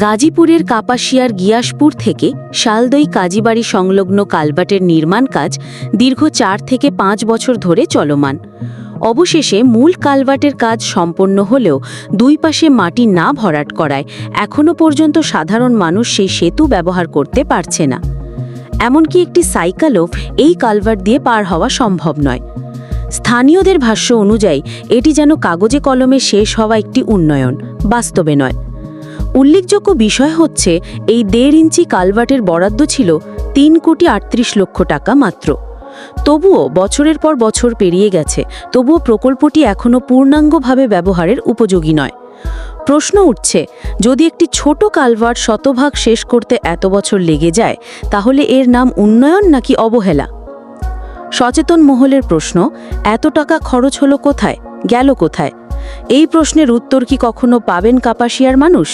গাজীপুরের কাপাসিয়ার গিয়াসপুর থেকে শালদই কাজীবাড়ি সংলগ্ন কালবাটের নির্মাণ কাজ দীর্ঘ চার থেকে পাঁচ বছর ধরে চলমান। অবশেষে মূল কালভার্টের কাজ সম্পন্ন হলেও দুই পাশে মাটি না ভরাট করায় এখনও পর্যন্ত সাধারণ মানুষ সেই সেতু ব্যবহার করতে পারছে না। এমনকি একটি সাইকেলও এই কালভার্ট দিয়ে পার হওয়া সম্ভব নয়। স্থানীয়দের ভাষ্য অনুযায়ী এটি যেন কাগজে কলমে শেষ হওয়া একটি উন্নয়ন, বাস্তবে নয়। উল্লেখযোগ্য বিষয় হচ্ছে, এই দেড় ইঞ্চি কালভার্টের বরাদ্দ ছিল তিন কোটি আটত্রিশ লক্ষ টাকা মাত্র। তবুও বছরের পর বছর পেরিয়ে গেছে, তবুও প্রকল্পটি এখনও পূর্ণাঙ্গভাবে ব্যবহারের উপযোগী নয়। প্রশ্ন উঠছে, যদি একটি ছোট কালভার্ট শতভাগ শেষ করতে এত বছর লেগে যায়, তাহলে এর নাম উন্নয়ন নাকি অবহেলা? সচেতন মহলের প্রশ্ন, এত টাকা খরচ হলো কোথায়, গেল কোথায়? এই প্রশ্নের উত্তর কি কখনো পাবেন কাপাসিয়ার মানুষ?